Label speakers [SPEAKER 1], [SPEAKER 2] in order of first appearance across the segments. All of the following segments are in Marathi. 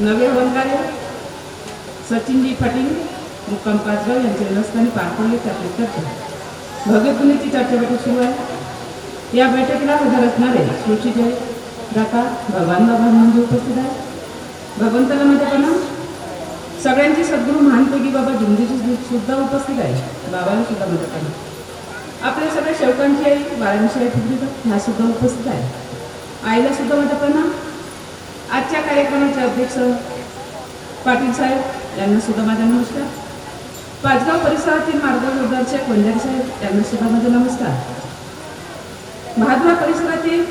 [SPEAKER 1] नवे हवनकार्य सचिनजी पाटील मुक्काम पाचगाव यांच्या निवासस्थानी पार पडले त्यातली चर्चा भगतगुणीची चर्चा बैठक सुरू आहे. या बैठकीला हजर असणारे सुशीचे दाता भगवान बाबा म्हणजे उपस्थित आहे भगवंताला माझ्या प्रणाम. सगळ्यांची सद्गुरू महानपैकी बाबा जिंदीची सुद्धा उपस्थित आहे. बाबाला सुद्धा माझ्या प्रणाम. आपल्या सगळ्या शेवकांची आई बाळांची आई फुगडी ह्या सुद्धा उपस्थित आहे. आईला सुद्धा माझा प्रणाम. आजच्या कार्यक्रमाचे अध्यक्ष पाटील साहेब यांना सुद्धा माझा नमस्कार. पाचगाव परिसरातील मार्गदर्शक वंजारी साहेब यांना सुद्धा माझा नमस्कार. महात्मा परिसरातील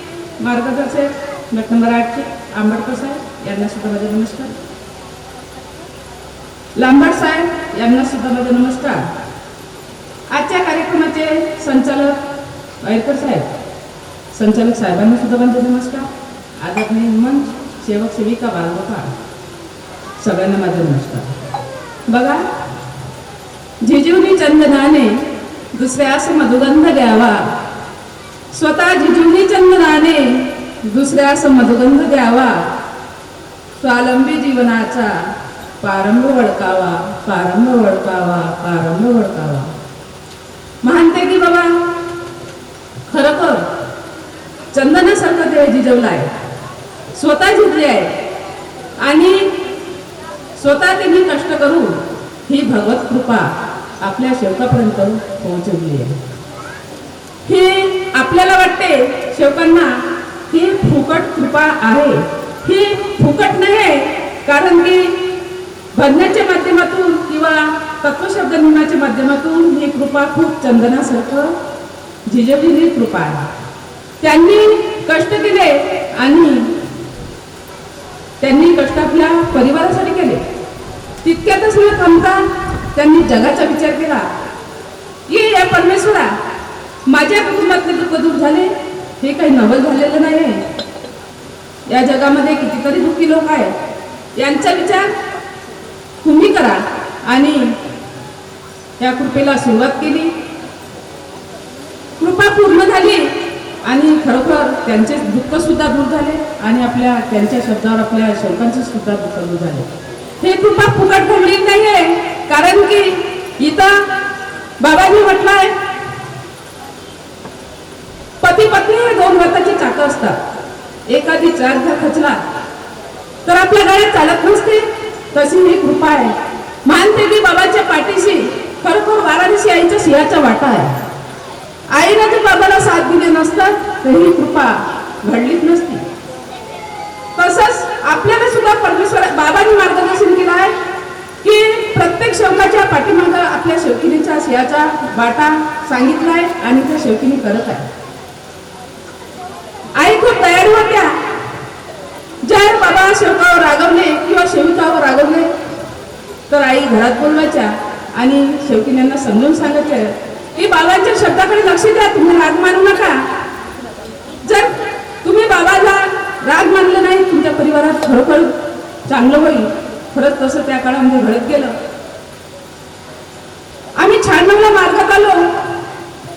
[SPEAKER 1] मार्गदर्शक गट नंबर आठचे आंबेडकर साहेब यांना सुद्धा माझा नमस्कार. लांबाड साहेब यांना सुद्धा माझा नमस्कार. आजच्या कार्यक्रमाचे संचालक वायकर साहेब संचालक साहेबांना सुद्धा माझा नमस्कार. आदरणीय मंच सेवक सेविका बालगोपाळ सगळ्यांना माझा नमस्कार. बघा जिजूनी चंदनाने दुसऱ्यास मधुगंध द्यावा. स्वतः जिजूनी चंदनाने दुसऱ्यास मधुगंध द्यावा. स्वावलंबी जीवनाचा प्रारंभ वळकावा प्रारंभ वळकावा प्रारंभ वळकावा मानते की बाबा? खरोखर चंदनासारखं ते आहे स्वतः झिजले आहे. आणि स्वतः त्यांनी कष्ट करून ही भगवत कृपा आपल्या शेवकापर्यंत पोहोचवली आहे. ही आपल्याला वाटते शेवकांना ही फुकट कृपा आहे. ही फुकट नाही कारण की भजनाच्या माध्यमातून किंवा तत्वशब्द नियमाच्या माध्यमातून ही कृपा खूप चंदनासारखं झिजवलेली कृपा आहे. त्यांनी कष्ट केले आणि त्यांनी कष्ट आपल्या परिवारासाठी केले. तितक्यातच न थांबता त्यांनी जगाचा विचार केला. ये या परमेश्वरा माझ्या कुटुंबातले दुःख दूर झाले. हे काही नवल झालेलं नाही आहे या जगामध्ये कितीतरी दुःखी लोक आहेत. यांचा विचार तुम्ही करा. आणि या कृपेला सुरुवात केली कृपा पूर्ण झाली आणि खरोखर त्यांचे दुःख सुद्धा दूर झाले आणि आपल्या त्यांच्या शब्दावर आपल्या शोकांचे सुद्धा दुःख दूर झाले. हे कृपा फुकट घडली नाहीये कारण की इथं बाबांनी म्हटलंय पती पत्नी हे दोन हाताची चाकं असतात. एखादी चार जर खचला तर आपल्या गाड्या चालत नसते. तशी ही कृपा आहे. मानते की बाबाच्या पाठीशी खरोखर वाराणसी आईच्या सिंहाचा वाटा आहे. आईनं जर बाबाला साथ दिले नसतात तर ही कृपा घडलीच नसती. तसंच आपल्याला सुद्धा परमेश्वर बाबांनी मार्गदर्शन केलं आहे की प्रत्येक शौकाच्या पाठीमागं आपल्या शेवकिनीच्या सिंहाचा वाटा सांगितला आहे आणि त्या शौकिनी करत आहे. आई खूप तयार होत्या. जर बाबा शेवकावर रागवले किंवा शेविकावर रागवले तर आई घरात बोलवायच्या आणि शेवकिन्यांना समजून सांगायच्या की बाबांच्या शब्दाकडे लक्ष द्या तुम्ही राग मानू नका. जर तुम्ही बाबाला राग मानलं नाही तुमच्या परिवारात खरोखर चांगलं होईल. खरंच तसं त्या काळामध्ये घडत गेलं. आम्ही छान मार्गात आलो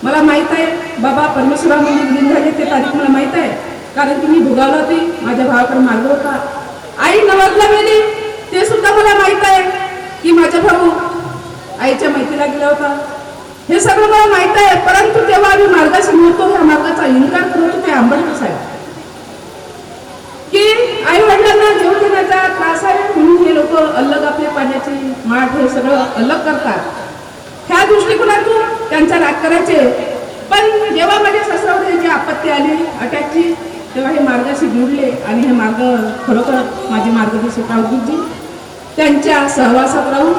[SPEAKER 1] मला माहीत आहे बाबा परमेश्वरामध्ये विलीन झाले ते तारीख मला माहीत आहे. कारण की मी भोगावला होती माझ्या भावाकडे मार्ग होता. आई नवदला गेली ते सुद्धा मला माहीत आहे की माझा भाऊ आईच्या माहितीला गेला होता. हे सगळं मला माहीत आहे परंतु तेव्हा आम्ही मार्गाशी मिळतो ह्या मार्गाचा इन्कार करतो ते आंबेडकर साहेब. की आई वडिलांना जीव देण्याचा त्रास आहे म्हणून हे लोक अलग आपल्या पाण्याची माठ हे सगळं अलग करतात. ह्या दृष्टिकोनातून त्यांचा राग करायचे. पण जेव्हा माझ्या सासरावर जी आपत्ती आली अटॅकची तेव्हा हे मार्गाशी जुडले आणि हे मार्ग खरोखर माझी मार्गदर्शक अवधूतजी त्यांच्या सहवासात राहून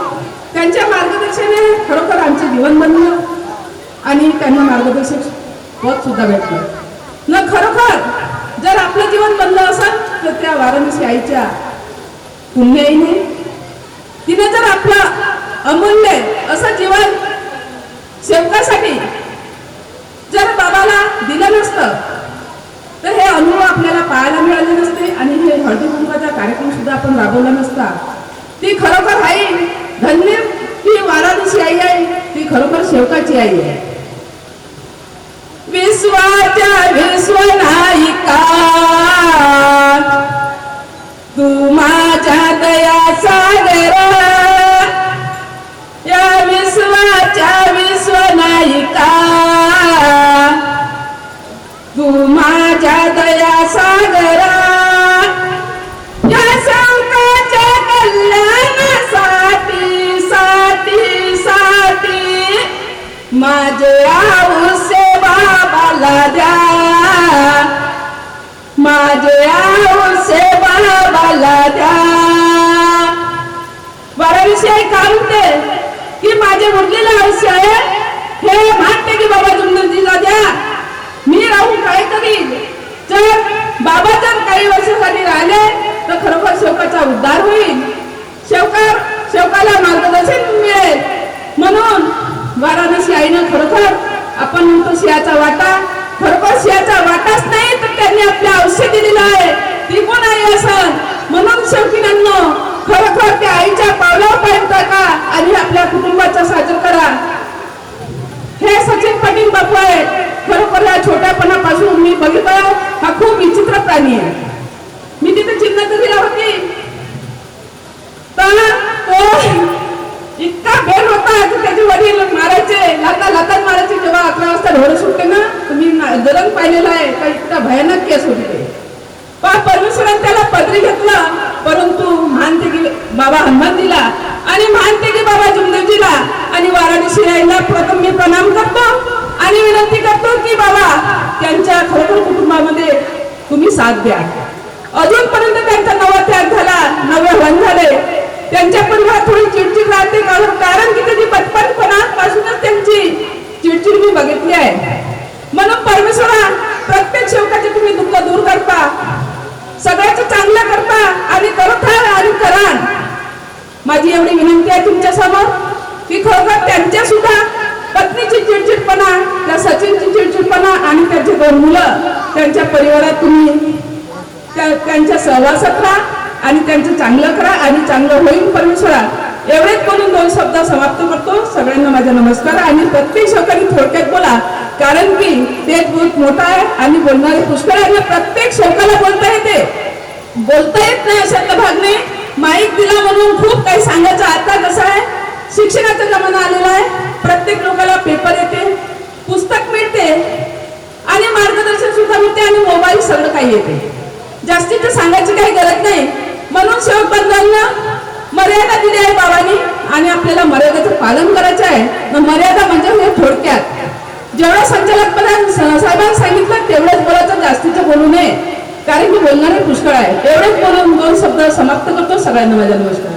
[SPEAKER 1] त्यांच्या मार्गदर्शनाने खरोखर आमचे जीवन बनलं आणि त्यांना मार्गदर्शक पद सुद्धा भेटलं. न खरोखर जर आपलं जीवन बनलं असेल तर त्या वाराणसी आईच्या पुण्याईने तिने जर आपलं अमूल्य असं जीवन सेवकासाठी जर बाबाला दिलं नसतं तर हे अनुभव आपल्याला पाहायला मिळाले नसते आणि हे हळदी कुंभाचा कार्यक्रम सुद्धा आपण राबवला नसता. ती खरोखर आई धन्य ती वाराणसी आई आहे ती खरोखर शेवकाची आई आहे. विश्वाच्या विश्वनायिका तू माझ्या दया सागर या विश्वाच्या विश्वनायिका तू माझ्या दया सागर माझे आऊसे बाबाला द्या. माझे आऊसे बाबाला द्या. बऱ्याविषयी काय होते की माझे उरलेलं आयुष्य आहे? हे म्हणते की बाबा जुमनंदीला द्या. मी राहून काय करीन जर बाबा जर काही वर्षासाठी राहिले तर खरोखर शोकाचा उद्धार होईल. शेवकर शेवकाला मार्गदर्शन मिळेल. म्हणून वाराणसी आईनं खरोखर आपण म्हणतो सिंहाचा वाटा. खरोखर सिंहाचा वाटाच नाही तर त्यांनी आपले औषध दिलेलं आहे. ती कोण आई असं म्हणून शेवकीनांनो खरोखर त्या आईच्या पावलावर पाहिजे टाका आणि आपल्या कुटुंबाचा साजर करा. हे सचिन पाटील बापू आहे खरोखर या छोट्यापणापासून मी बघितलं हा खूप विचित्र प्राणी आहे मी तिथे चिन्ह दिला होती तर तो इतका बेल होता की त्याचे वडील मारायचे लाता लातात मारायचे जेव्हा अकरा वाजता ढोर सुटते ना तर मी जरण पाहिलेलं आहे का इतका भयानक केस होते ते पा परमेश्वराने त्याला पदरी घेतलं परंतु मानते की बाबा हनुमान दिला आणि मानते की बाबा जुमदेवजीला आणि वाराणसी आईला प्रथम मी प्रणाम करतो आणि विनंती करतो की बाबा त्यांच्या खरोखर कुटुंबामध्ये तुम्ही साथ द्या अजूनपर्यंत त्यांचा नवा त्याग झाला नवे वन झाले त्यांच्या परिवारात थोडी चिडचिड राहते कारण कारण की त्याची बचपनपणापासूनच त्यांची चिडचिड मी बघितली आहे म्हणून परमेश्वरा प्रत्येक सेवकाचे तुम्ही दुःख दूर करता सगळ्याचं चांगलं करता आणि करत राहा आणि करा माझी एवढी विनंती आहे तुमच्यासमोर की खरोखर त्यांच्या सुद्धा पत्नीची चिडचिडपणा त्या सचिनची चिडचिडपणा आणि त्यांचे दोन मुलं त्यांच्या परिवारात तुम्ही त्यांच्या सहवासात राहा आणि त्यांचं चांगलं करा आणि चांगलं होईल परमेश्वरा. एवढेच बोलून दोन शब्द समाप्त करतो. सगळ्यांना माझा नमस्कार आणि प्रत्येक शब्दाने थोडक्यात बोला. कारण की ते बहुत मोठा आहे आणि बोलणारे पुष्कळ आहे. प्रत्येक शोकाला बोलता येते. बोलता येत नाही अशातला भाग नाही. माईक दिला म्हणून खूप काही सांगायचं. आता कसं आहे शिक्षणाचा जमाना आलेला आहे. प्रत्येक लोकांना पेपर येते पुस्तक मिळते आणि मार्गदर्शन सुद्धा मिळते आणि मोबाईल सगळं काही येते. जास्तीत सांगायची काही गरज नाही. म्हणून सेवक बंधूंना मर्यादा दिली आहे बाबांनी आणि आपल्याला मर्यादेचं पालन करायचं आहे. मग मर्यादा म्हणजे हे थोडक्यात. जेवढं संचालकपणा साहेबांनी सांगितलं तेवढंच बोलायचं जास्तीचं बोलू नये. कारण की बोलणारे पुष्कळ आहे एवढेच बोलून दोन शब्द समाप्त करतो. सगळ्यांना माझ्या नमस्कार.